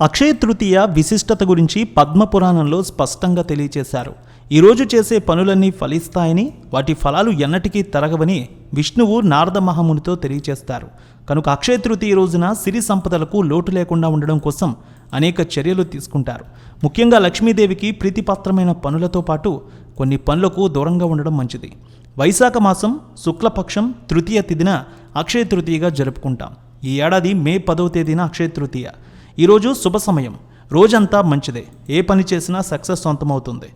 అక్షయ తృతీయ విశిష్టత గురించి పద్మపురాణంలో స్పష్టంగా తెలియచేశారు. ఈరోజు చేసే పనులన్నీ ఫలిస్తాయని వాటి ఫలాలు ఎన్నటికీ తరగవని విష్ణువు నారద మహామునితో తెలియచేస్తారు. కనుక అక్షయ తృతీయ రోజున సిరి సంపదలకు లోటు లేకుండా ఉండడం కోసం అనేక చర్యలు తీసుకుంటారు. ముఖ్యంగా లక్ష్మీదేవికి ప్రీతిపాత్రమైన పనులతో పాటు కొన్ని పనులకు దూరంగా ఉండడం మంచిది. వైశాఖ మాసం శుక్లపక్షం తృతీయ తిథిన అక్షయ తృతీయగా జరుపుకుంటాం. ఈ ఏడాది మే పదవ తేదీన అక్షయ తృతీయ. ఈరోజు శుభ సమయం. రోజంతా మంచిదే. ఏ పని చేసినా సక్సెస్ సొంతమవుతుంది.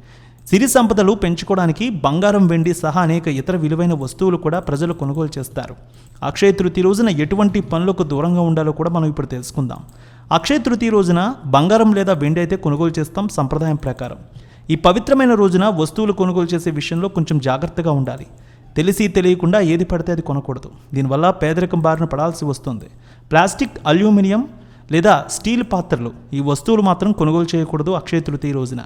సిరి సంపదలు పెంచుకోవడానికి బంగారం వెండి సహా అనేక ఇతర విలువైన వస్తువులు కూడా ప్రజలు కొనుగోలు చేస్తారు. అక్షయ తృతీయ రోజున ఎటువంటి పనులకు దూరంగా ఉండాలో కూడా మనం ఇప్పుడు తెలుసుకుందాం. అక్షయ తృతీయ రోజున బంగారం లేదా వెండి అయితే కొనుగోలు చేస్తాం సంప్రదాయం ప్రకారం. ఈ పవిత్రమైన రోజున వస్తువులు కొనుగోలు చేసే విషయంలో కొంచెం జాగ్రత్తగా ఉండాలి. తెలిసి తెలియకుండా ఏది పడితే అది కొనకూడదు. దీనివల్ల పేదరికం బారిన పడాల్సి వస్తుంది. ప్లాస్టిక్ అల్యూమినియం లేదా స్టీల్ పాత్రలు. ఈ వస్తువులు మాత్రం కొనుగోలు చేయకూడదు అక్షయ తృతీయ రోజున.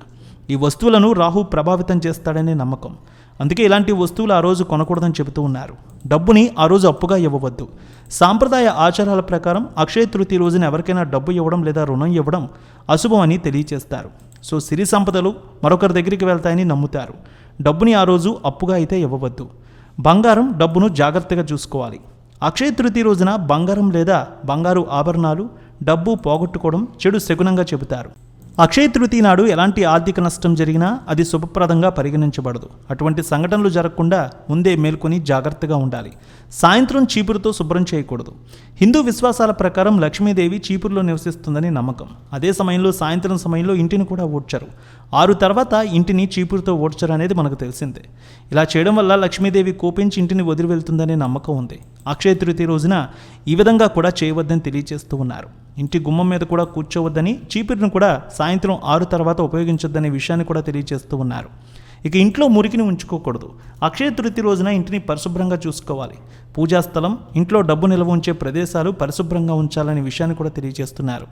ఈ వస్తువులను రాహు ప్రభావితం చేస్తాడనే నమ్మకం. అందుకే ఇలాంటి వస్తువులు ఆ రోజు కొనకూడదని చెబుతూ ఉన్నారు. డబ్బుని ఆ రోజు అప్పుగా ఇవ్వవద్దు. సాంప్రదాయ ఆచారాల ప్రకారం అక్షయ తృతీయ రోజున ఎవరికైనా డబ్బు ఇవ్వడం లేదా రుణం ఇవ్వడం అశుభం అని తెలియచేస్తారు. సో సిరి సంపదలు మరొకరి దగ్గరికి వెళ్తాయని నమ్ముతారు. డబ్బుని ఆ రోజు అప్పుగా అయితే ఇవ్వవద్దు. బంగారం డబ్బును జాగ్రత్తగా చూసుకోవాలి. అక్షయ తృతీయ రోజున బంగారం లేదా బంగారు ఆభరణాలు డబ్బు పోగొట్టుకోవడం చెడు శకునంగా చెబుతారు. అక్షయ తృతీయ నాడు ఎలాంటి ఆర్థిక నష్టం జరిగినా అది శుభప్రదంగా పరిగణించబడదు. అటువంటి సంఘటనలు జరగకుండా ముందే మేల్కొని జాగ్రత్తగా ఉండాలి. సాయంత్రం చీపురుతో శుభ్రం చేయకూడదు. హిందూ విశ్వాసాల ప్రకారం లక్ష్మీదేవి చీపురులో నివసిస్తుందని నమ్మకం. అదే సమయంలో సాయంత్రం సమయంలో ఇంటిని కూడా ఓడ్చరు. ఆరు తర్వాత ఇంటిని చీపురుతో ఓడ్చరు అనేది మనకు తెలిసిందే. ఇలా చేయడం వల్ల లక్ష్మీదేవి కోపించి ఇంటిని వదిలి వెళ్తుందనే నమ్మకం ఉంది. అక్షయ తృతీయ రోజున ఈ విధంగా కూడా చేయవద్దని తెలియజేస్తూ ఉన్నారు. ఇంటి గుమ్మం మీద కూడా కూర్చోవద్దని చీపురును కూడా సాయంత్రం ఆరు తర్వాత ఉపయోగించొద్దనే విషయాన్ని కూడా తెలియజేస్తూ ఉన్నారు. ఇక ఇంట్లో మురికిని ఉంచుకోకూడదు. అక్షయ తృతి రోజున ఇంటిని పరిశుభ్రంగా చూసుకోవాలి. పూజా స్థలం ఇంట్లో డబ్బు నిల్వ ఉంచే ప్రదేశాలు పరిశుభ్రంగా ఉంచాలనే విషయాన్ని కూడా తెలియజేస్తున్నారు.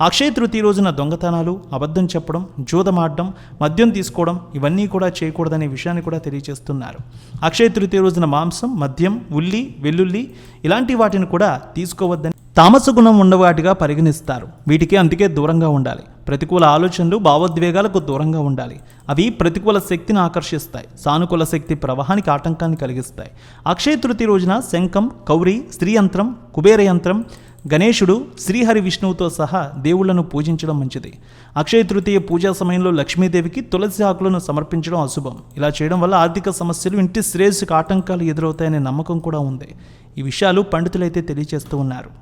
అక్షయ తృతీయ రోజున దొంగతనాలు అబద్ధం చెప్పడం జూదమాడడం మద్యం తీసుకోవడం ఇవన్నీ కూడా చేయకూడదనే విషయాన్ని కూడా తెలియజేస్తున్నారు. అక్షయ తృతీయ రోజున మాంసం మద్యం ఉల్లి వెల్లుల్లి ఇలాంటి వాటిని కూడా తీసుకోవద్దని తామస గుణం ఉన్నవాటిగా పరిగణిస్తారు. వీటికి అందుకే దూరంగా ఉండాలి. ప్రతికూల ఆలోచనలు భావోద్వేగాలకు దూరంగా ఉండాలి. అవి ప్రతికూల శక్తిని ఆకర్షిస్తాయి. సానుకూల శక్తి ప్రవాహానికి ఆటంకాన్ని కలిగిస్తాయి. అక్షయ తృతీయ రోజున శంఖం కౌరి స్త్రీ యంత్రం కుబేర యంత్రం గణేశుడు శ్రీహరి విష్ణువుతో సహా దేవుళ్ళను పూజించడం మంచిది. అక్షయ తృతీయ పూజా సమయంలో లక్ష్మీదేవికి తులసి ఆకులను సమర్పించడం అశుభం. ఇలా చేయడం వల్ల ఆర్థిక సమస్యలు ఇంటి శ్రేయస్సుకు ఆటంకాలు ఎదురవుతాయనే నమ్మకం కూడా ఉంది. ఈ విషయాలు పండితులైతే తెలియజేస్తూ ఉన్నారు.